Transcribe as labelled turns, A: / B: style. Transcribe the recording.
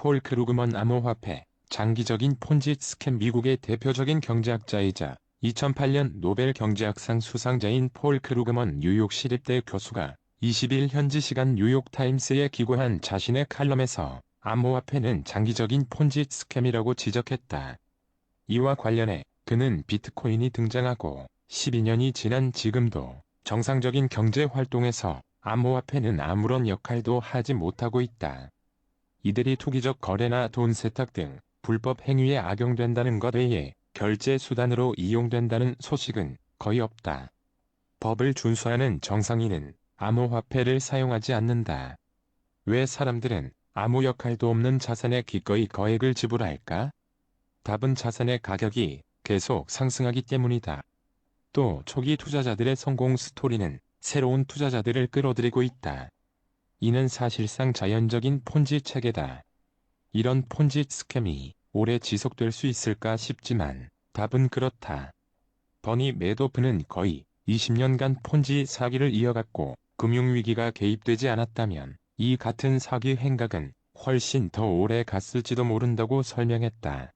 A: 폴 크루그먼 암호화폐, 장기적인 폰지 스캠 미국의 대표적인 경제학자이자 2008년 노벨 경제학상 수상자인 폴 크루그먼 뉴욕 시립대 교수가 20일 현지 시간 뉴욕타임스에 기고한 자신의 칼럼에서 암호화폐는 장기적인 폰지 스캠이라고 지적했다. 이와 관련해 그는 비트코인이 등장하고 12년이 지난 지금도 정상적인 경제 활동에서 암호화폐는 아무런 역할도 하지 못하고 있다. 이들이 투기적 거래나 돈 세탁 등 불법 행위에 악용된다는 것 외에 결제 수단으로 이용된다는 소식은 거의 없다. 법을 준수하는 정상인은 암호화폐를 사용하지 않는다. 왜 사람들은 아무 역할도 없는 자산에 기꺼이 거액을 지불할까? 답은 자산의 가격이 계속 상승하기 때문이다. 또 초기 투자자들의 성공 스토리는 새로운 투자자들을 끌어들이고 있다. 이는 사실상 자연적인 폰지 체계다. 이런 폰지 스캠이 오래 지속될 수 있을까 싶지만 답은 그렇다. 버니 매도프는 거의 20년간 폰지 사기를 이어갔고 금융위기가 개입되지 않았다면 이 같은 사기 행각은 훨씬 더 오래 갔을지도 모른다고 설명했다.